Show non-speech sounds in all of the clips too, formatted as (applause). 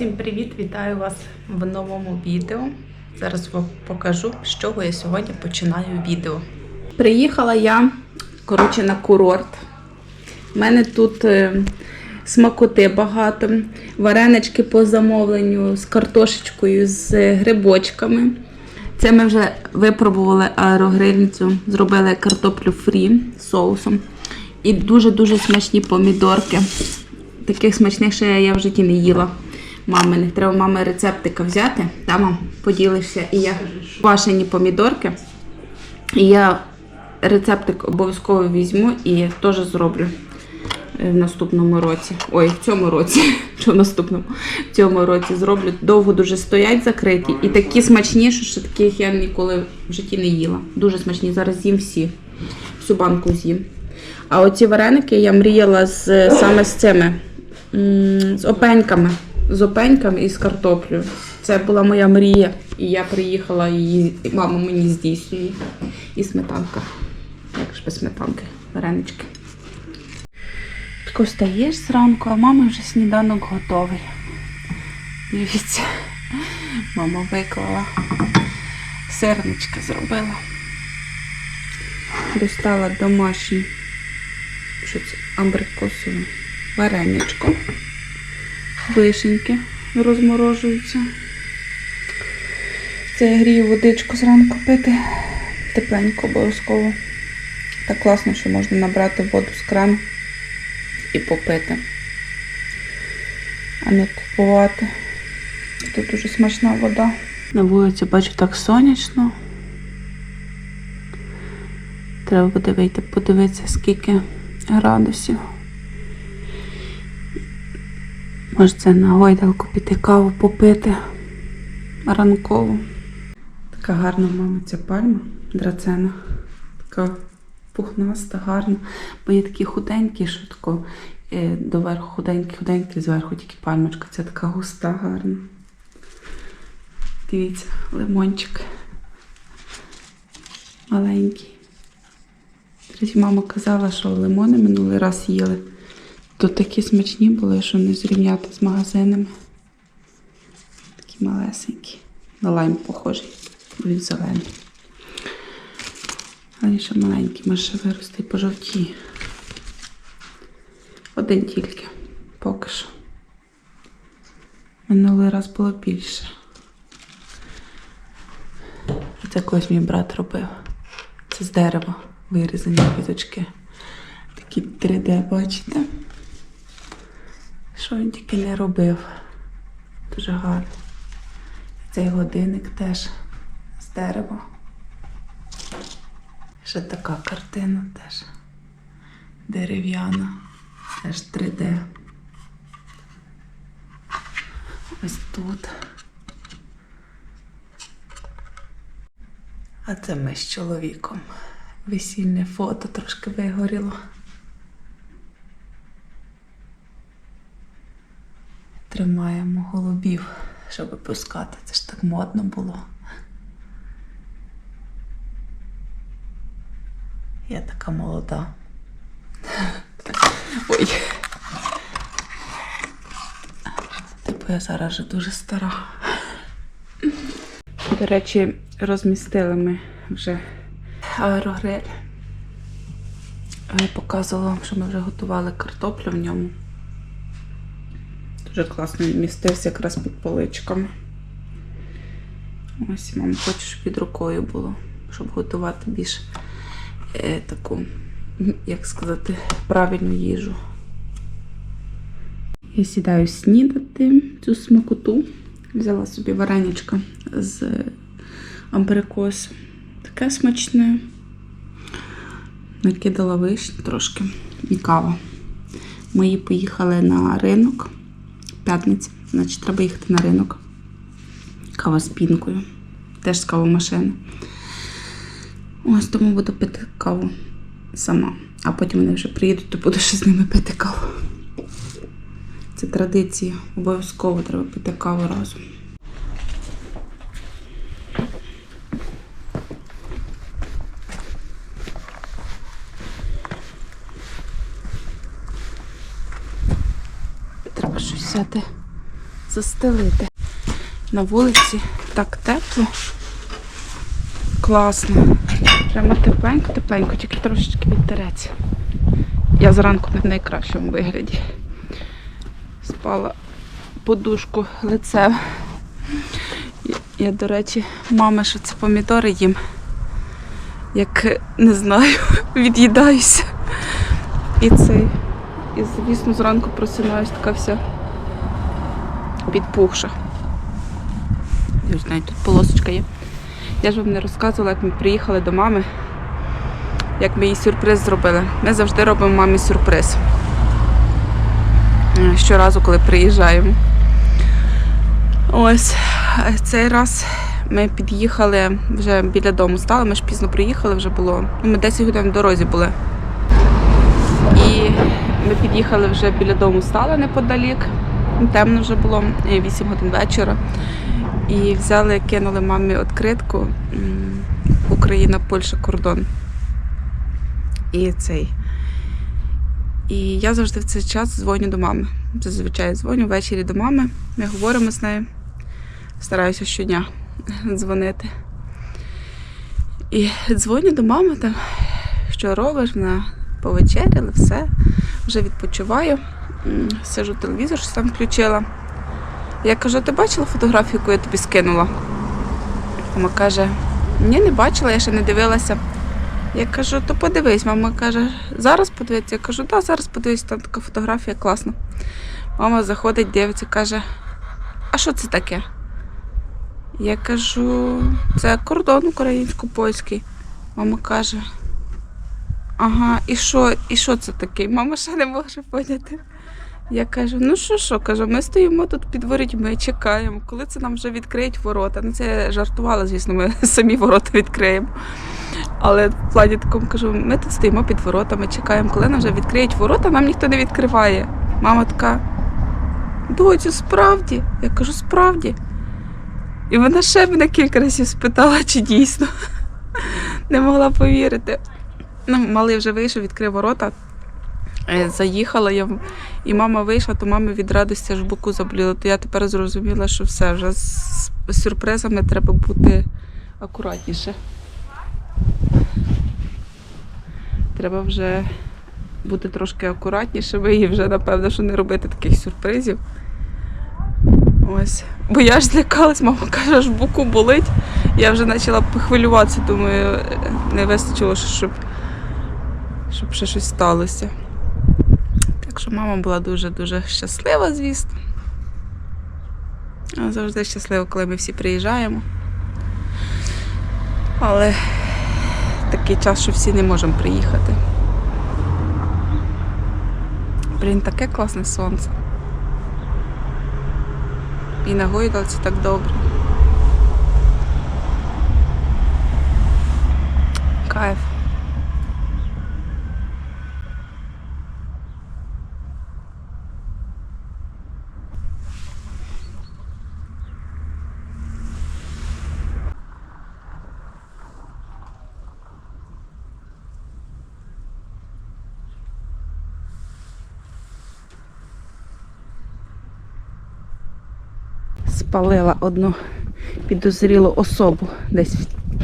Всім привіт! Вітаю вас в новому відео. Зараз вам покажу, з чого я сьогодні починаю відео. Приїхала я коротше, на курорт. У мене тут е, смакоти багато, варенички по замовленню з картошечкою, з грибочками. Це ми вже випробували аерогрильницю, зробили картоплю фрі з соусом. І дуже-дуже смачні помідорки. Таких смачних ще я в житті не їла. Маминих. Треба мами рецептика взяти. Та, мам, поділишся. І я квашені помідорки. І я рецептик обов'язково візьму і теж зроблю е, в наступному році. Ой, в цьому році. Що (laughs) в наступному? В цьому році зроблю. Довго дуже стоять закриті. І такі смачні, що таких я ніколи в житті не їла. Дуже смачні. Зараз з'їм всі. Всю банку з'їм. А оці вареники я мріяла з, саме з цими, з опеньками. З опеньками і з картоплею. Це була моя мрія. І я приїхала і мама мені здійснює. І сметанка. Як ж без сметанки, варенички. Тако встаєш зранку, а мами вже сніданок готовий. Дивіться, мама виклала. Сирнички зробила. Достала домашній що це абрикосове вареничко. Вишеньки розморожуються. Це я грію водичку зранку пити. Тепленько обов'язково. Так класно, що можна набрати воду з крану і попити, а не купувати. Тут дуже смачна вода. На вулиці бачу так сонячно. Треба буде вийти подивитися, скільки градусів. Може це на гойдалку піти каву попити ранкову. Така гарна мама ця пальма, драцена. Така пухнаста, гарна. Бо є такі худенькі, що тако е, доверху худенькі, худенькі, зверху тільки пальмочка. Це така густа, гарна. Дивіться, лимончик. Маленький. Тоді мама казала, що лимони минулий раз їли. То такі смачні були, що не зрівняти з магазинами. Такі малесенькі. На лайм похожий, він зелений. Але ще маленький, може ще виросте і пожовтіє. Один тільки, поки що. Минулий раз було більше. Це колись мій брат робив. Це з дерева вирізані квіточки. Такі 3D, бачите? Що він тільки не робив. Дуже гарно. Цей годинник теж з дерева. Ще така картина теж. Дерев'яна. Теж 3D. Ось тут. А це ми з чоловіком. Весільне фото трошки вигоріло. Тримаємо голубів, щоб пускати. Це ж так модно було. Я така молода. Ой. Типу я зараз вже дуже стара. До речі, розмістили ми вже аерогриль. Я показувала вам, що ми вже готували картоплю в ньому. Дуже класно містився якраз під поличками. Ось, мама, хочу, щоб під рукою було, щоб готувати більш е, таку, як сказати, правильну їжу. Я сідаю снідати цю смакоту. Взяла собі вареничка з абрикосу. Таке смачне. Накидала вишні трошки і кава. Мої поїхали на ринок. П'ятниця, значить, треба їхати на ринок. Кава з пінкою. Теж з кавомашини. Ось тому буду пити каву сама. А потім вони вже приїдуть, то буду ще з ними пити каву. Це традиція. Обов'язково треба пити каву разом. Треба щось взяти застелити. На вулиці так тепло. Класно. Прямо тепленько, тепленько, тільки трошечки вітерець. Я зранку не в найкращому вигляді. Спала подушку лицем. Я, до речі, мама, що це помідори їм. Як не знаю, (laughs) від'їдаюся. І звісно, зранку просинаюсь така вся підпухша. Ось навіть тут полосочка є. Я ж вам не розказувала, як ми приїхали до мами, як ми їй сюрприз зробили. Ми завжди робимо мамі сюрприз. Е, Щоразу, коли приїжджаємо. Ось е, цей раз ми під'їхали вже біля дому стали, ми ж пізно приїхали, вже було. ну, Ми 10 годин в дорозі були. Ми під'їхали вже біля дому стали неподалік. Темно вже було, е, 8 годин вечора. І взяли, кинули мамі відкритку Україна, Польща, кордон. І цей. І я завжди в цей час дзвоню до мами. Зазвичай дзвоню ввечері до мами. Ми говоримо з нею. Стараюся щодня дзвонити. І дзвоню до мами, там, що робиш, вона повечеряла, все. Вже відпочиваю. Сижу телевізор, щось там включила. Я кажу, ти бачила фотографію, яку я тобі скинула? Мама каже, ні, не бачила, я ще не дивилася. Я кажу, то подивись. Мама каже, зараз подивитися. Я кажу, так, зараз подивись, там така фотографія класна. Мама заходить, дивиться, каже, а що це таке? Я кажу, це кордон українсько-польський. Мама каже, ага, і що, і що це таке? Мама ще не може поняти. Я кажу, ну що, що, кажу, ми стоїмо тут під ворітьми, чекаємо, коли це нам вже відкриють ворота. Ну, це я жартувала, звісно, ми (laughs) самі ворота відкриємо. Але в плані такому кажу, ми тут стоїмо під воротами, чекаємо, коли нам вже відкриють ворота, нам ніхто не відкриває. Мама така, доцю, справді? Я кажу, справді. І вона ще мене кілька разів спитала, чи дійсно. (laughs) Не могла повірити. Ну, малий вже вийшов, відкрив ворота. Е, Заїхала я, і мама вийшла, то мамі від радості аж боку забліло. То я тепер зрозуміла, що все, вже з сюрпризами треба бути акуратніше. Треба вже бути трошки акуратнішими і вже, напевно, що не робити таких сюрпризів. Ось. Бо я ж злякалась, мама каже, аж в боку болить. Я вже почала хвилюватися, думаю, е, не вистачило, щоб, щоб ще щось сталося. Так що мама була дуже-дуже щаслива, звісно. Вона завжди щаслива, коли ми всі приїжджаємо. Але такий час, що всі не можемо приїхати. Блін, таке класне сонце. І на гойдалці так добре. Кайф. Спалила одну підозрілу особу. Десь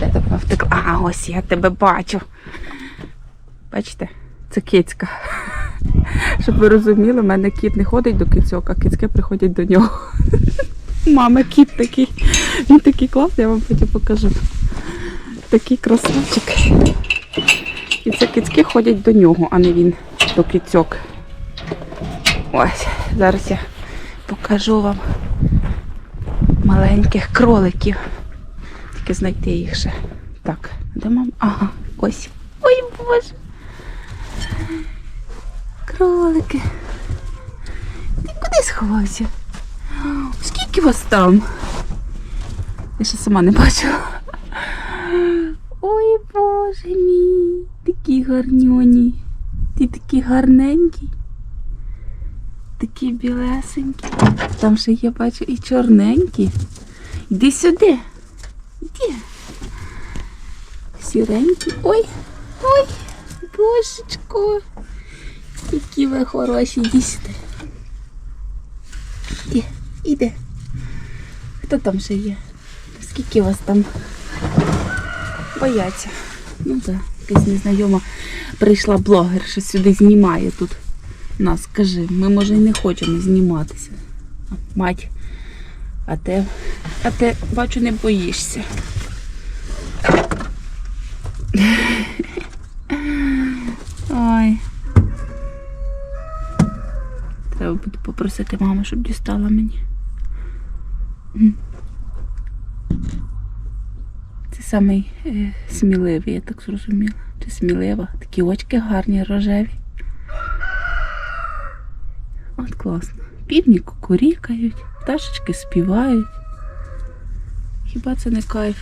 де вона втекла. А, ось я тебе бачу. Бачите, це кицька. (laughs) Щоб ви розуміли, в мене кіт не ходить до кицьок, а кицьки приходять до нього. (laughs) Мама, кіт такий. Він такий класний, я вам потім покажу. Такий красавчик. І це кицьки ходять до нього, а не він до кицьок. Ось, зараз я покажу вам маленьких кроликів. Тільки знайти їх ще. Так, де мам? Ага, ось. Ой боже. Кролики. Ти куди сховався? Скільки вас там? Я ще сама не бачила. Ой боже мій, такі гарньоні. Ти такий гарненький. Такі білесенькі. Там ще є, бачу, і чорненькі. Іди сюди. Іди. Сіренькі. Ой, ой, божечко. Які ви хороші, іди сюди. Іди, Іде. Хто там ще є? Скільки вас там бояться? Ну так, якась незнайома прийшла блогер, що сюди знімає тут нас. Скажи, ми може й не хочемо зніматися. Мать, а ти, а ти, бачу, не боїшся. Ой. Треба буде попросити маму, щоб дістала мені. Це самий е, сміливий, я так зрозуміла. Чи смілива? Такі очки гарні, рожеві. От класно. Півні кукурікають, пташечки співають. Хіба це не кайф?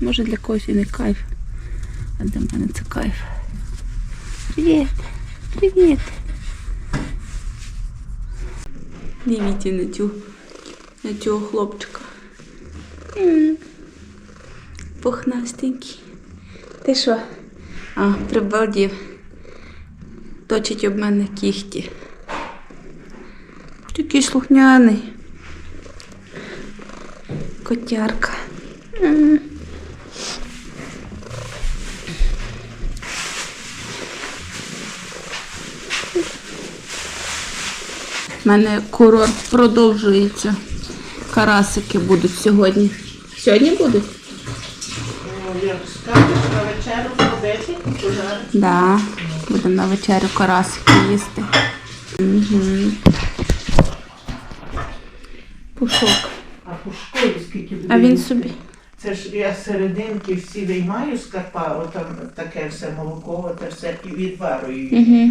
Може для когось і не кайф. А для мене це кайф. Привіт! Привіт! Дивіться на цю, на цього хлопчика. Пухнастенький. Ти що? А, прибалдів. Точить об мене кіхті. Такий слухняний. Котярка. У мене курорт продовжується. Карасики будуть сьогодні. Сьогодні будуть? На вечеру ходити. Да. Будемо на вечерю карасики їсти. Угу. Пушок. А пушкою скільки буде? А він собі. Це ж я серединки всі виймаю з карпа, отам таке все молоко, оте все і відварую. Угу.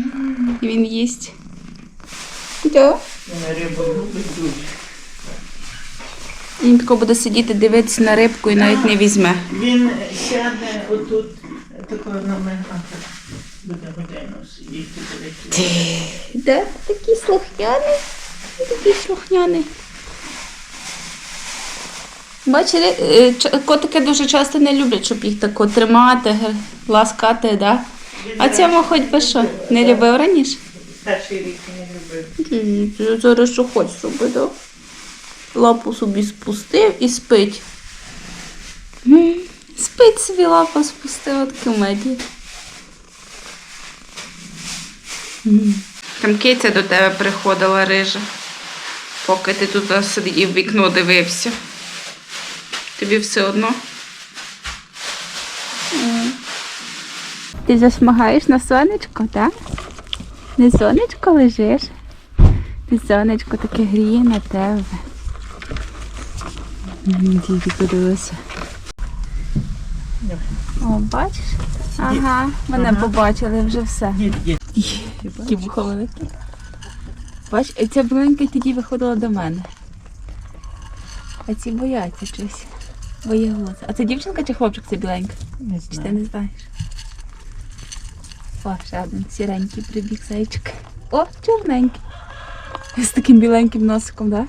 І він їсть. Да. Мене рибу любить дуже. Він тако буде сидіти, дивитися на рибку і навіть не візьме. Він сяде отут, тако на мене, буде годину сидіти. Да, такий слухняний. Такий слухняний. Бачили, е, котики дуже часто не люблять, щоб їх тако тримати, ласкати, да? А цьому хоч би що, не любив раніше? Перший рік не любив. Зараз що хоч робить, да? Лапу собі спустив і спить. Спить собі лапу спустив, от комедія. Там киця до тебе приходила рижа, поки ти тут сидів і в вікно дивився. Тобі все одно. Ти засмагаєш на сонечко, так? На сонечко лежиш. Ти сонечко таке гріє на тебе. Діді подивися. О, бачиш? Ага, мене Ага. побачили вже все. Вуха великі. Бач, ця біленька тоді виходила до мене. А ці бояться щось. Боягузи. А це дівчинка чи хлопчик це біленька? Не Чи ти знаю. не знаєш? О, ще один сіренький прибіг зайчик. О, чорненький. З таким біленьким носиком, да?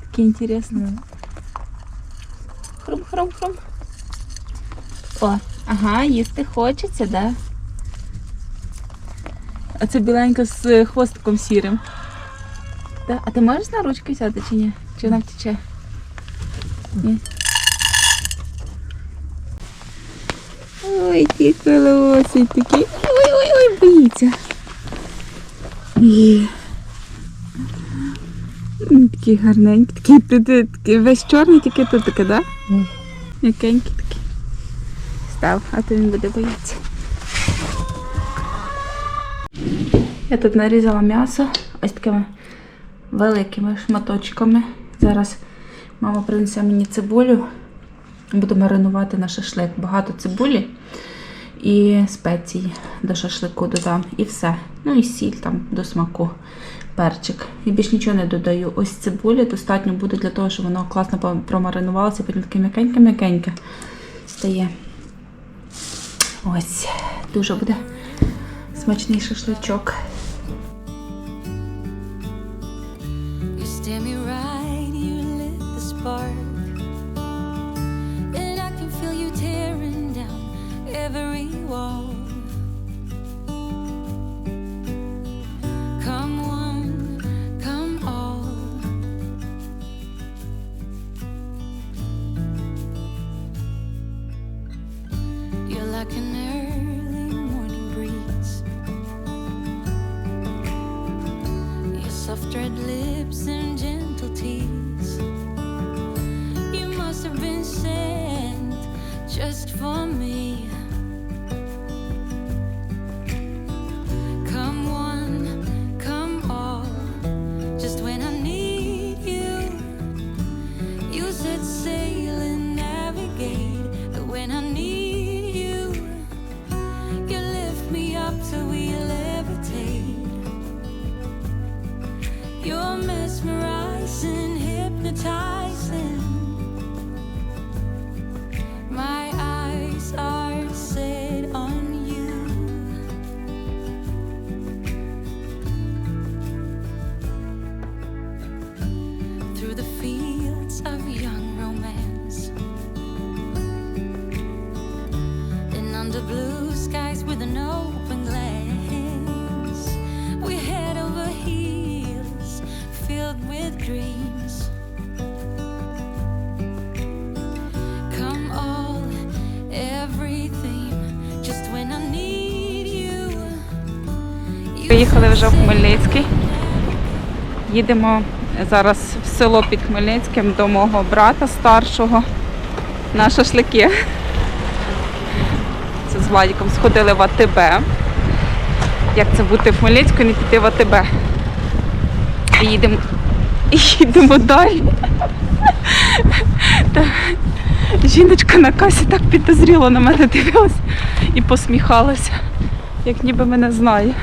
Такий інтересний. Хрум-хрум-хрум. О, ага, їсти хочеться, да? А це біленька з е, хвостиком сірим. Да? А ти можеш на ручки взяти чи ні? Чи вона втече? Ні. Ой, ті колосий такий. Ой-ой-ой, боїться. Такий гарненький, такий, ти, такий весь чорний, тільки тут таке, да? Мгм. М'якенький такий. Став, а то він буде боятися. Я тут нарізала м'ясо ось такими великими шматочками. Зараз мама принесе мені цибулю. Буду маринувати на шашлик. Багато цибулі і спеції до шашлику додам. І все. Ну і сіль там до смаку, перчик. І більш нічого не додаю. Ось цибулі достатньо буде для того, щоб воно класно промаринувалося, потім таке м'якеньке-м'якеньке стає. Ось, дуже буде смачний шашличок. Under blue skies with an open glance, we head over heels filled with dreams. Come all, everything, just when I need you. You Приїхали вже в Хмельницький. Їдемо зараз в село під Хмельницьким до мого брата старшого на шашлики. Владіком сходили в АТБ. Як це бути в Хмельницьку не піти в АТБ? І їдемо, і їдемо далі. Та жіночка на касі так підозріло на мене дивилась і посміхалася, як ніби мене знає.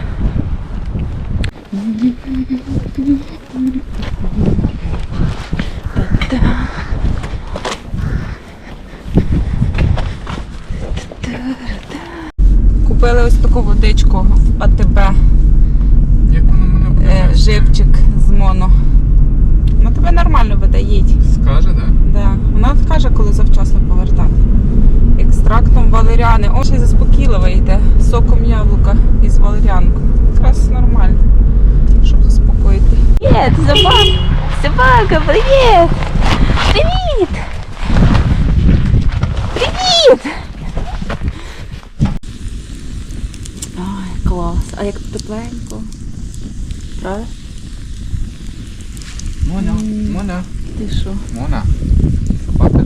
Купили ось таку водичку в АТБ. Як воно мене буде? Живчик з моно. Ну тебе нормально їдь. Скаже, так? Да. Вона каже, коли завчасно повертати. Екстрактом валеріани. О, ще й заспокійливо йде. Соком яблука із валеріанкою. Якраз нормально, щоб заспокоїти. Привіт, собака! Собака, привіт! Привіт! Привіт! Ой, клас. А як тепленько. Правда? Моня, Моня, Ти що? Мона. Собака.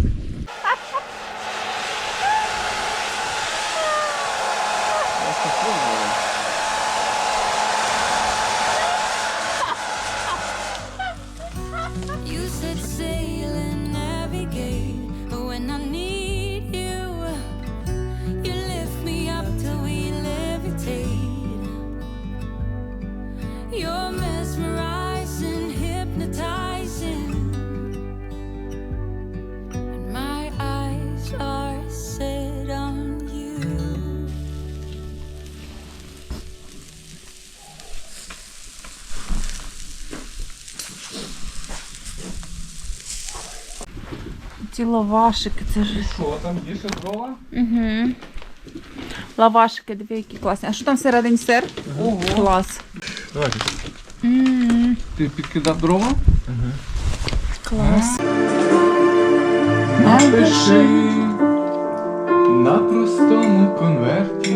Ці лавашики, це ж. Що там є ще дрова? Угу. Лавашики, диви, які класні. А що там всередині сир? Ого. Клас. Давайте. м Ти підкидав дрова? Клас. Напиши на простому конверті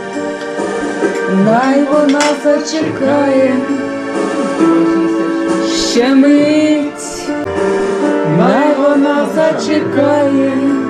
най вона зачекає. Ще мить, най вона зачекає.